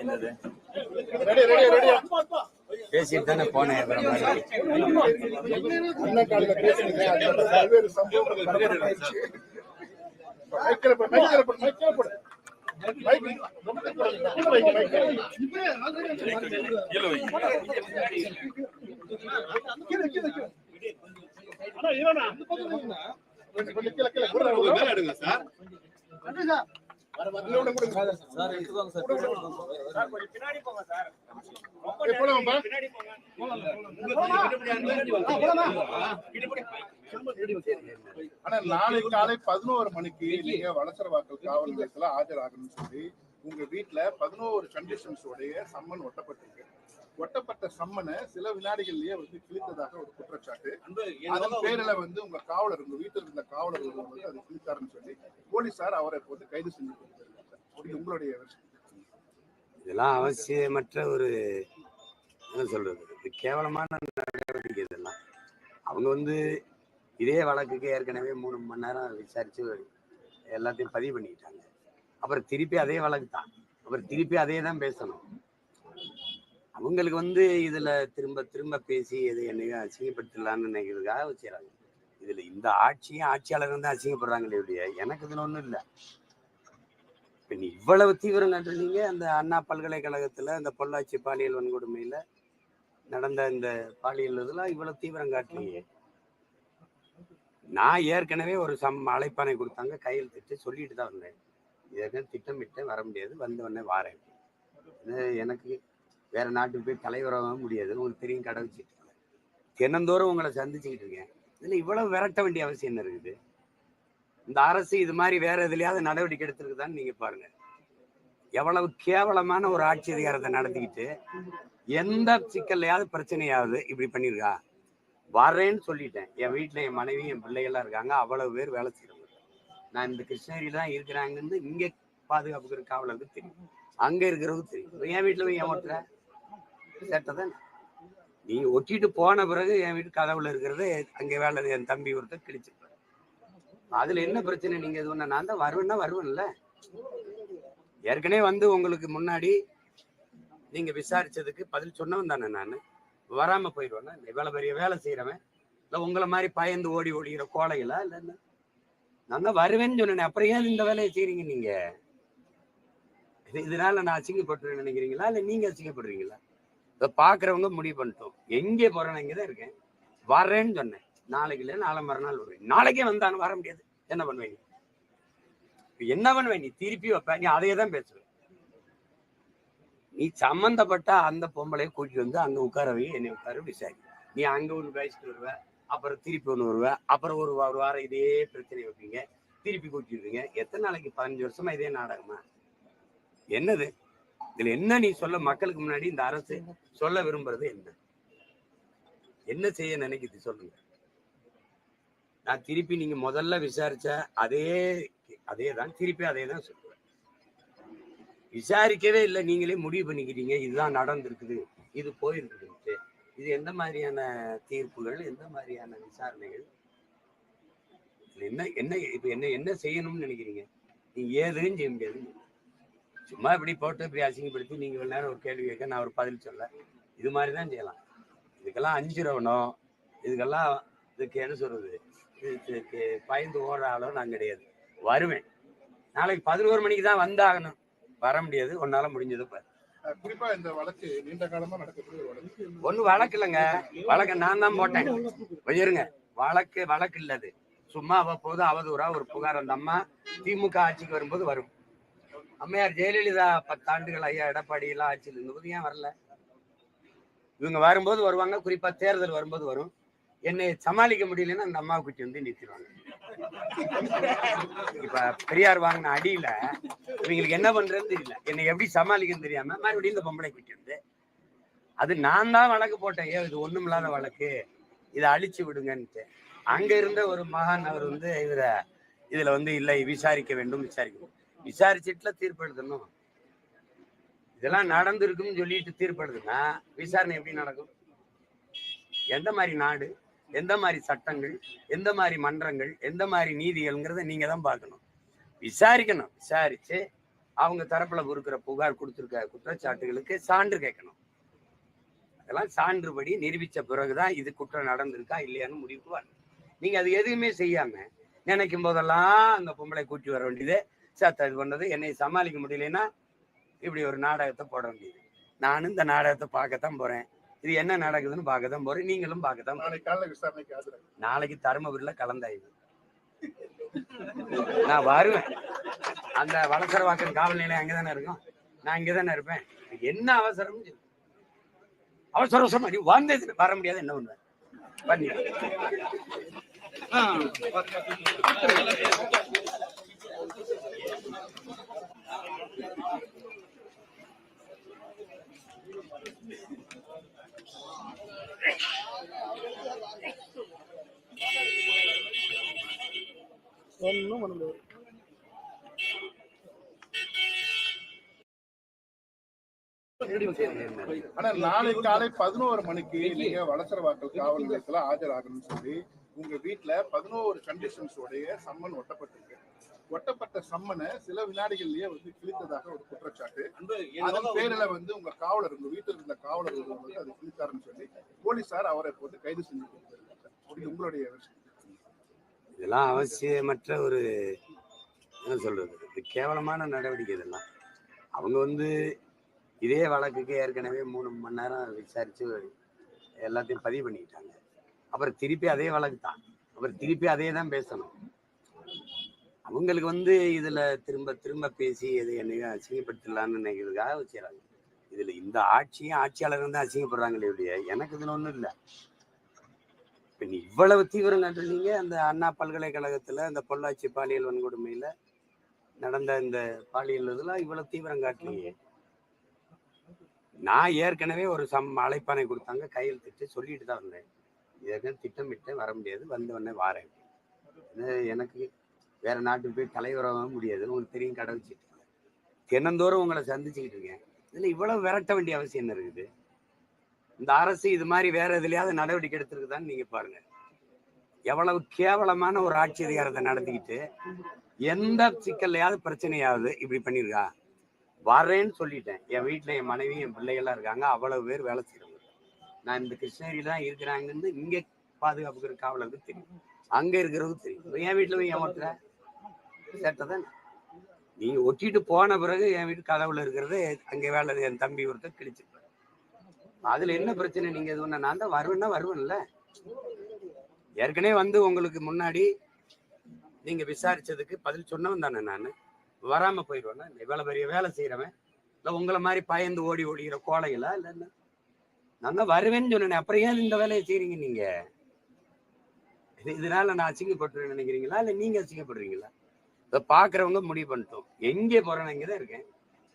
என்னது? Ready ready ready. பேசிட்டு தானே போனேன். அண்ணா, இவனா? ஆனா நாளை காலை பதினோரு மணிக்கு நீங்க வளசரவாக்கல் காவல் நிலையத்துல ஆஜராகணும்னு சொல்லி உங்க வீட்டுல பதினோரு கண்டிஷன்ஸ் உடைய சம்மன் ஒட்டப்பட்டிருக்கு. ஒட்டப்பட்ட சம்மனை சில வினாடிகள்லயே வந்து கிழித்ததாக ஒரு குற்றச்சாட்டு. அதன் பேரில வந்து உங்க காவலர் உங்க வீட்டில் இருந்த காவலர் வந்து அதை கிழித்தாருன்னு சொல்லி போலீசார் அவரை போட்டு கைது செஞ்சு கொடுத்திருக்காங்க. இது உங்களுடைய. இதெல்லாம் அவசியமற்ற ஒரு என்ன சொல்றது? இது கேவலமான நடவடிக்கை இதெல்லாம். அவங்க வந்து இதே வழக்குக்கு ஏற்கனவே மூணு மணி நேரம் விசாரிச்சு எல்லாத்தையும் பதிவு பண்ணிக்கிட்டாங்க. அப்புறம் திருப்பி அதே வழக்கு தான். அப்புறம் திருப்பி அதே தான் பேசணும். அவங்களுக்கு வந்து இதுல திரும்ப திரும்ப பேசி எது என்னையும் அசிங்கப்படுத்தலாம்னு நினைக்கிறதுக்காக வச்சுறாங்க இதுல இந்த ஆட்சியும் ஆட்சியாளர் வந்து அசிங்கப்படுறாங்களே இப்படிய எனக்கு இதுல ஒண்ணும் இல்லை. இப்ப நீ இவ்வளவு தீவிரம் காட்டுறீங்க அந்த அண்ணா பல்கலைக்கழகத்துல அந்த பொள்ளாச்சி பாலியல் வன்கொடுமையில நடந்த இந்த பாலியல் இதெல்லாம் இவ்வளவு தீவிரம் காட்டுறீங்க. நான் ஏற்கனவே ஒரு சம் அழைப்பானை கொடுத்தாங்க கையெழுத்திட்டு சொல்லிட்டு தான் வந்தேன். ஏற்கனவே திட்டமிட்டேன் வர முடியாது வந்த உடனே வாரேன். எனக்கு வேற நாட்டுக்கு போய் தலைவராக முடியாது. உங்களுக்கு தெரியும் கடை வச்சுட்டு தினந்தோறும் உங்களை சந்திச்சுக்கிட்டு இருக்கேன். இதுல இவ்வளவு விரட்ட வேண்டிய அவசியம் என்ன இருக்குது? இந்த அரசு இது மாதிரி வேற எதுலயாவது நடவடிக்கை எடுத்திருக்குதான்னு நீங்க பாருங்க. எவ்வளவு கேவலமான ஒரு ஆட்சி அதிகாரத்தை நடத்திக்கிட்டு எந்த சிக்கல்லையாவது பிரச்சனையாவது இப்படி பண்ணியிருக்கா? வரேன்னு சொல்லிட்டேன். என் வீட்டுல என் மனைவி என் பிள்ளைகள்லாம் இருக்காங்க. அவ்வளவு பேர் வேலை செய்யறவங்க நான் இந்த கிருஷ்ணகிரியில் தான் இருக்கிறாங்கன்னு இங்க பாதுகாப்புக்கு காவலருக்கு தெரியும். அங்க இருக்கிறவங்க தெரியும். என் வீட்டில் போய் ஏன் ஓட்டுறேன் சேட்டை தானே? நீ ஒட்டிட்டு போன பிறகு என் வீட்டு கதவுல இருக்கிறது அங்கே வேலை என் தம்பி ஒருத்தர் கிழிச்சிருப்பாரு. அதுல என்ன பிரச்சனை? நீங்க இது ஒண்ணு நான் தான் வருவேன்னா வருவேன்ல. ஏற்கனவே வந்து உங்களுக்கு முன்னாடி நீங்க விசாரிச்சதுக்கு பதில் சொன்னவன் தானே நான். வராம போயிடுவேன்னா இவ்வளவு பெரிய வேலை செய்யறவன் இல்ல உங்களை மாதிரி பயந்து ஓடி ஓடிக்கிற கோலைகளா இல்ல என்ன? நான் தான் வருவேன்னு சொன்னேன் அப்புறம் ஏன் இந்த வேலையை செய்யறீங்க நீங்க? இது இதனால நான் அசிங்கப்பட்டுறேன்னு நினைக்கிறீங்களா இல்ல நீங்க அசிங்கப்படுறீங்களா? இதை பாக்குறவங்க முடிவு பண்ணிட்டோம். எங்கே போறேன் இங்கதான் இருக்கேன். வரேன்னு சொன்னேன். நாளைக்கு இல்லை நாளை மறுநாள் வருவேன். நாளைக்கே வந்தாலும் வர முடியாது. என்ன பண்ணுவேன் நீ என்ன பண்ணுவேன் நீ திருப்பி வைப்ப. நீ அதையே தான் பேசுவ. நீ சம்மந்தப்பட்ட அந்த பொம்பளைய கூட்டிட்டு வந்து அங்க உட்கார வை. என்னை உட்கார விசாரி. நீ அங்க ஒன்று பேசிட்டு வருவ. அப்புறம் திருப்பி ஒண்ணு வருவ. அப்புறம் ஒரு ஒரு வாரம் இதே பிரச்சனை வைப்பீங்க. திருப்பி கூட்டிடுவீங்க எத்தனை நாளைக்கு? பதினஞ்சு வருஷமா இதே நாடகமா? என்னது? இதுல என்ன நீ சொல்ல மக்களுக்கு முன்னாடி இந்த அரசு சொல்ல விரும்புறது என்ன? என்ன செய்ய நினைக்குது சொல்லுங்க. நான் திருப்பி நீங்க முதல்ல விசாரிச்ச அதே அதே தான் திருப்பி அதே தான் சொல்லுவேன். விசாரிக்கவே இல்லை நீங்களே முடிவு பண்ணிக்கிறீங்க இதுதான் நடந்திருக்குது இது போயிருக்குது. இது எந்த மாதிரியான தீர்ப்புகள் எந்த மாதிரியான விசாரணைகள்? இதுல என்ன என்ன இப்ப என்ன என்ன செய்யணும்னு நினைக்கிறீங்க? நீங்க ஏதுன்னு செய்ய முடியாது சும்மா இப்படி போட்டு இப்படி அசிங்கப்படுத்தி நீங்க இவ்வளவு நேரம் ஒரு கேள்வி கேட்க நான் ஒரு பதில் சொல்ல. இது மாதிரி தான் செய்யலாம். இதுக்கெல்லாம் அஞ்சுறவனோ இதுக்கெல்லாம் இதுக்கு என்ன சொல்றது? இதுக்கு பயந்து ஓடுற ஆளோ நான் கிடையாது. வருவேன். நாளைக்கு பதினோரு மணிக்கு தான் வந்தாகணும். வர முடியாது. உன்னால முடிஞ்சது பாரு. குறிப்பா இந்த வழக்கு நீண்ட காலமா நடக்கக்கூடிய வழக்கு. வழக்கு இல்லைங்க. வழக்க நான் தான் போட்டேன். இருங்க. வழக்கு வழக்கு இல்லது. சும்மா அவ்வப்போது அவதூறா ஒரு புகார் அந்த அம்மா திமுக ஆட்சிக்கு வரும்போது வரும். அம்மையார் ஜெயலலிதா பத்தாண்டுகள் ஐயா எடப்பாடி எல்லாம் ஆட்சியில் இருந்தபோது ஏன் வரல? இவங்க வரும்போது வருவாங்க குறிப்பா தேர்தல் வரும்போது வரும். என்னை சமாளிக்க முடியலன்னா அந்த அம்மாவை குட்டி வந்து நிறுத்திடுவாங்க. இப்ப பெரியார் வாங்கின அடியில இவங்களுக்கு என்ன பண்றதுன்னு தெரியல. என்னை எப்படி சமாளிக்கன்னு தெரியாம மறுபடியும் இந்த பொம்பளை குட்டி வந்து அது நான் தான் வழக்கு போட்டேன். ஏன் இது ஒண்ணுமில்லாத வழக்கு. இதை அழிச்சு விடுங்கன்ட்டு. அங்க இருந்த ஒரு மகான் அவர் வந்து இவர இதுல வந்து இல்லை விசாரிக்க வேண்டும் விசாரிக்க வேண்டும். விசாரிச்சுட்டுல தீர்ப்பு எழுதணும் இதெல்லாம் நடந்திருக்குன்னு சொல்லிட்டு தீர்ப்பு எழுதுனா விசாரணை எப்படி நடக்கும்? எந்த மாதிரி நாடு எந்த மாதிரி சட்டங்கள் எந்த மாதிரி மன்றங்கள் எந்த மாதிரி நீதிகள்ங்கிறத நீங்க தான் பார்க்கணும். விசாரிக்கணும். விசாரிச்சு அவங்க தரப்புல கொடுக்குற புகார் கொடுத்துருக்க குற்றச்சாட்டுகளுக்கு சான்று கேட்கணும். அதெல்லாம் சான்றுபடி நிரூபிச்ச பிறகுதான் இது குற்றம் நடந்திருக்கா இல்லையான்னு முடிவுக்கு வரணும். நீங்க அது எதுவுமே செய்யாம நினைக்கும் போதெல்லாம் அந்த பொம்பளை கூட்டி வர வேண்டியது சாத்த இது பண்ணது என்னை சமாளிக்க முடியலன்னா இப்படி ஒரு நாடகத்தை போட வேண்டியது. நானும் இந்த நாடகத்தை பார்க்கத்தான் போறேன். இது என்ன நடக்குதுன்னு பார்க்கத்தான் போறேன். நீங்களும் பார்க்கத்தான் போறீங்க. நாளைக்கு நாளைக்கு தருமபுரியில கலந்தாய்வு. நான் வருவேன். அந்த வளசரவாக்கம் காவல் நிலையம் அங்கதானே இருக்கும்? நான் இங்கதானே இருப்பேன். என்ன அவசரம்? அவசர அவசரமா நீ வந்தது வர முடியாது என்ன பண்ணுவேன் பண்ணி ஒன்றும் பண்ண முடியாது. ஆனா நாளை காலை பதினோரு மணிக்கு நீங்க வளசரவாக்கல் காவல் நிலையத்துல ஆஜராகணும்னு சொல்லி உங்க வீட்டுல பதினோரு கண்டிஷன்ஸ் உடைய சம்மன் ஒட்டப்பட்டிருக்கு. ஒட்டப்பட்ட சம்மனை சில வினாடிகள்லயே வந்து கிழித்ததாக ஒரு குற்றச்சாட்டு. அதன் பேரில வந்து உங்க காவலர் உங்க வீட்டில் இருந்த காவலர் வந்து அது கிழித்தாருன்னு சொல்லி போலீசார் அவரை போட்டு கைது செஞ்சு. இது உங்களுடைய இதெல்லாம் அவசியமற்ற ஒரு என்ன சொல்றது? இது கேவலமான நடவடிக்கை இதெல்லாம். அவங்க வந்து இதே வழக்குக்கு ஏற்கனவே மூணு மணி நேரம் விசாரிச்சு எல்லாத்தையும் பதிவு பண்ணிக்கிட்டாங்க. அப்புறம் திருப்பி அதே வழக்கு தான். அப்புறம் திருப்பி அதே தான் பேசணும். அவங்களுக்கு வந்து இதுல திரும்ப திரும்ப பேசி எது என்னையும் அசிங்கப்படுத்தலாம்னு நினைக்கிறதுக்காக வச்சுறாங்க இதுல இந்த ஆட்சியும் ஆட்சியாளர் தான் அசிங்கப்படுறாங்களே ஒழிய எனக்கு இதுல ஒண்ணும் இல்லை. இப்ப நீ இவ்வளவு தீவிரம் கண்டுனீங்க அந்த அண்ணா பல்கலைக்கழகத்துல அந்த பொள்ளாச்சி பாலியல் வன்கொடுமையில நடந்த இந்த பாலியல் இதெல்லாம் இவ்வளவு தீவிரம் காட்டலையே நான் ஏற்கனவே ஒரு சம் அழைப்பானை கொடுத்தாங்க கையெழுத்திட்டு சொல்லிட்டு தான் வந்தேன். ஏற்கனவே திட்டமிட்டேன் வர முடியாது வந்த உடனே வாரேன். எனக்கு வேற நாட்டுக்கு போய் தலைவராக முடியாது. உங்களுக்கு தெரியும் கடை வச்சுட்டு தினந்தோறும் உங்களை சந்திச்சுக்கிட்டு இருக்கேன். இதுல இவ்வளவு விரட்ட வேண்டிய அவசியம் என்ன இருக்குது? இந்த அரசு இது மாதிரி வேற எதுலையாவது நடவடிக்கை எடுத்திருக்குதான்னு நீங்க பாருங்க. எவ்வளவு கேவலமான ஒரு ஆட்சி அதிகாரத்தை நடத்திக்கிட்டு எந்த சிக்கல்லையாவது பிரச்சனையாவது இப்படி பண்ணிருக்கா வரேன்னு சொல்லிட்டேன். என் வீட்டில் என் மனைவி என் பிள்ளைகள்லாம் இருக்காங்க. அவ்வளவு பேர் வேலை செய்யறவங்க நான் இந்த கிருஷ்ணகிரி தான் இருக்கிறாங்கன்னு இங்கே பாதுகாப்புக்கு காவலருக்கு தெரியும். அங்க இருக்கிறது தெரியும். என் வீட்டில் போய் ஏமாத்துற சேட்டதான் நீங்க ஒட்டிட்டு போன பிறகு என் வீட்டு கதவுல இருக்கிறது அங்கே வேலை என் தம்பி ஒருத்தர் கிழிச்சிருப்பாரு. அதுல என்ன பிரச்சனை? நீங்க இது ஒண்ணு நான் தான் வருவேன்னா வருவேன்ல. ஏற்கனவே வந்து உங்களுக்கு முன்னாடி நீங்க விசாரிச்சதுக்கு பதில் சொன்னவன் தானே நான். வராம போயிடுவேன்னா இவ்வளவு பெரிய வேலை செய்யறவன் இல்ல உங்களை மாதிரி பயந்து ஓடி ஓடிக்கிற கோலைகளா இல்ல என்ன? நான் தான் வருவேன்னு சொன்னேன். அப்புறம் ஏன் இந்த வேலையை செய்யறீங்க நீங்க? இது இதனால நான் அசிங்கப்பட்டுறேன்னு நினைக்கிறீங்களா? இல்ல நீங்க அசிங்கப்படுறீங்களா? இதை பாக்குறவங்க முடிவு பண்ணிட்டோம். எங்கே போறேன் இங்கதான் இருக்கேன்.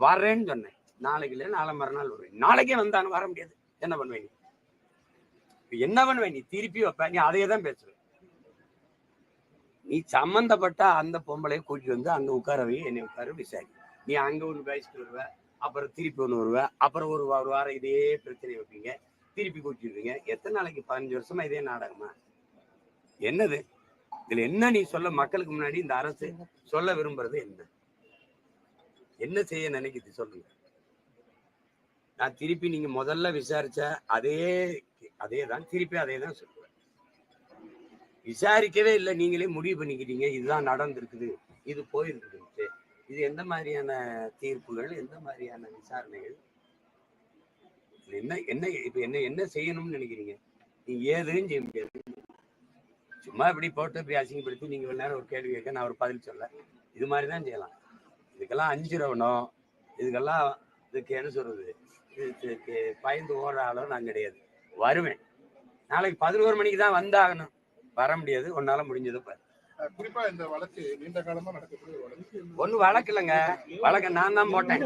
வரேன்னு சொன்னேன். நாளைக்கு இல்லை நாளை மறுநாள் வருவேன். நாளைக்கே வந்தானு வர முடியாது. என்ன பண்ணுவேன் நீ? என்ன பண்ணுவேன் நீ? திருப்பி வைப்ப. நீ அதையே தான் பேசுவ நீ சம்மந்தப்பட்ட அந்த பொம்பளைய கூட்டிட்டு வந்து அங்க உட்கார வை என்னை உட்கார விசாரி. நீ அங்க ஒன்று பேசிட்டு வருவ அப்புறம் திருப்பி ஒன்று வருவ அப்புறம் ஒரு ஒரு வாரம் இதே பிரச்சனை வைப்பீங்க. திருப்பி கூட்டிடுவீங்க எத்தனை நாளைக்கு? பதினஞ்சு வருஷமா இதே நாடகமா? என்னது? இதுல என்ன நீ சொல்ல மக்களுக்கு முன்னாடி இந்த அரசு சொல்ல விரும்புறது என்ன? என்ன செய்ய நினைக்குது சொல்லுங்க. நான் திருப்பி நீங்க முதல்ல விசாரிச்ச அதே அதே தான் திருப்பி அதே தான் சொல்லுவேன். விசாரிக்கவே இல்லை நீங்களே முடிவு பண்ணிக்கிட்டீங்க இதுதான் நடந்திருக்குது இது போயிருக்குது. இது எந்த மாதிரியான தீர்ப்புகள் எந்த மாதிரியான விசாரணைகள்? என்ன என்ன இப்ப என்ன என்ன செய்யணும்னு நினைக்கிறீங்க? நீங்க ஏதுன்னு செய்ய முடியாது. சும்மா இப்படி போட்டு இப்படி அசிங்கப்படுத்தி நீங்க ஒரு நேரம் ஒரு கேள்வி கேட்க நான் ஒரு பதில் சொல்ல. இது மாதிரி தான் செய்யலாம். இதுக்கெல்லாம் அஞ்சுறவனோ இதுக்கெல்லாம் இதுக்கு என்ன சொல்றது? இதுக்கு பயந்து ஓடுற ஆளோ நான் கிடையாது. வருவேன். நாளைக்கு பதினோரு மணிக்கு தான் வந்தாகணும். வர முடியாது. உன்னால முடிஞ்சது பாரு. அஹ் குறிப்பா இந்த வழக்கு நீண்ட காலமா நடக்கக்கூடிய ஒரு வழக்கு இல்லைங்க. வழக்க நான் தான் போட்டேன்.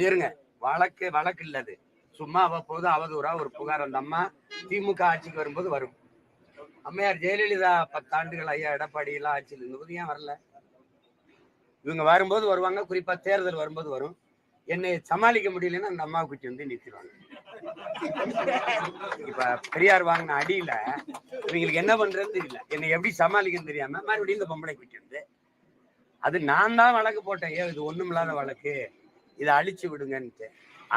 இருங்க. வழக்கு வழக்கு இல்லது. சும்மா அவ்வப்போது அவதூறா ஒரு புகார் அந்த அம்மா திமுக ஆட்சிக்கு வரும்போது வரும். அம்மையார் ஜெயலலிதா பத்தாண்டுகள் ஐயா எடப்பாடி எல்லாம் ஆட்சியில் இருந்தபோது ஏன் வரல? இவங்க வரும்போது வருவாங்க குறிப்பா தேர்தல் வரும்போது வரும். என்னை சமாளிக்க முடியலன்னா அந்த அம்மா குட்டி வந்து நிறுத்திடுவாங்க. இப்ப பெரியார் வாங்கின அடியில இவங்களுக்கு என்ன பண்றதுன்னு தெரியல. என்னை எப்படி சமாளிக்கன்னு தெரியாம மறுபடியும் இந்த பொம்பளை கூட்டி வந்து அது நான் தான் வழக்கு போட்டேன். ஏன் இது ஒண்ணுமில்லாத வழக்கு. இதை அழிச்சு விடுங்கன்ட்டு.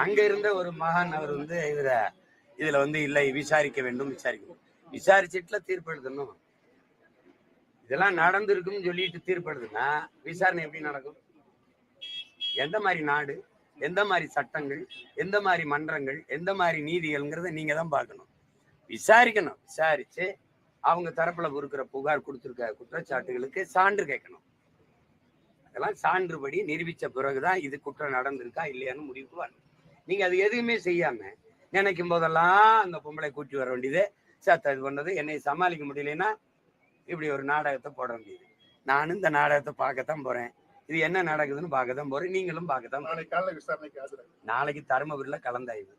அங்க இருந்த ஒரு மகான் அவர் வந்து இவர இதுல வந்து இல்லை விசாரிக்க வேண்டும் விசாரிக்க வேண்டும். விசாரிச்சுட்டுல தீர்ப்பு எழுதணும் இதெல்லாம் நடந்திருக்குன்னு சொல்லிட்டு தீர்ப்பு எழுதுனா விசாரணை எப்படி நடக்கும்? எந்த மாதிரி நாடு எந்த மாதிரி சட்டங்கள் எந்த மாதிரி மன்றங்கள் எந்த மாதிரி நீதிகள்ங்கிறத நீங்க தான் பார்க்கணும். விசாரிக்கணும். விசாரிச்சு அவங்க தரப்புல இருக்கிற புகார் கொடுத்துருக்க குற்றச்சாட்டுகளுக்கு சான்று கேட்கணும். அதெல்லாம் சான்றுபடி நிரூபிச்ச பிறகுதான் இது குற்றம் நடந்திருக்கா இல்லையான்னு முடிவுக்கு வரணும். நீங்க அது எதுவுமே செய்யாம நினைக்கும் போதெல்லாம் அந்த பொம்பளை கூட்டி வர வேண்டியது சாத்த இது பண்ணது என்னை சமாளிக்க முடியலன்னா இப்படி ஒரு நாடகத்தை போட வேண்டியது. நானும் இந்த நாடகத்தை பார்க்கத்தான் போறேன். இது என்ன நடக்குதுன்னு பார்க்கத்தான் போறேன். நீங்களும் பார்க்கத்தான். நாளைக்கு விசாரணைக்கு தருமபுரியில கலந்தாய்வு.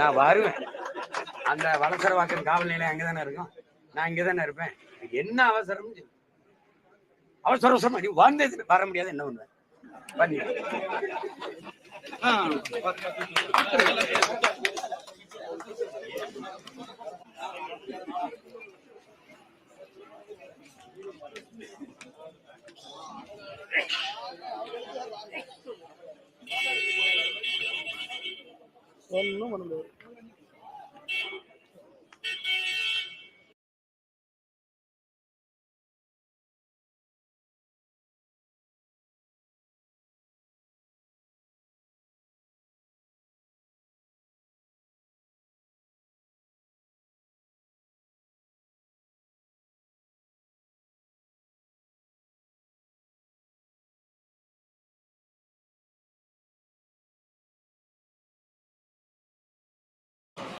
நான் வருவேன். அந்த வளசரவாக்கம் காவல் நிலையம் அங்கதானே இருக்கும்? நான் இங்கதானே இருப்பேன். என்ன அவசரம் அவசர அவசரமா நீ வந்தது வர முடியாது என்ன பண்ணுவேன் பண்ணி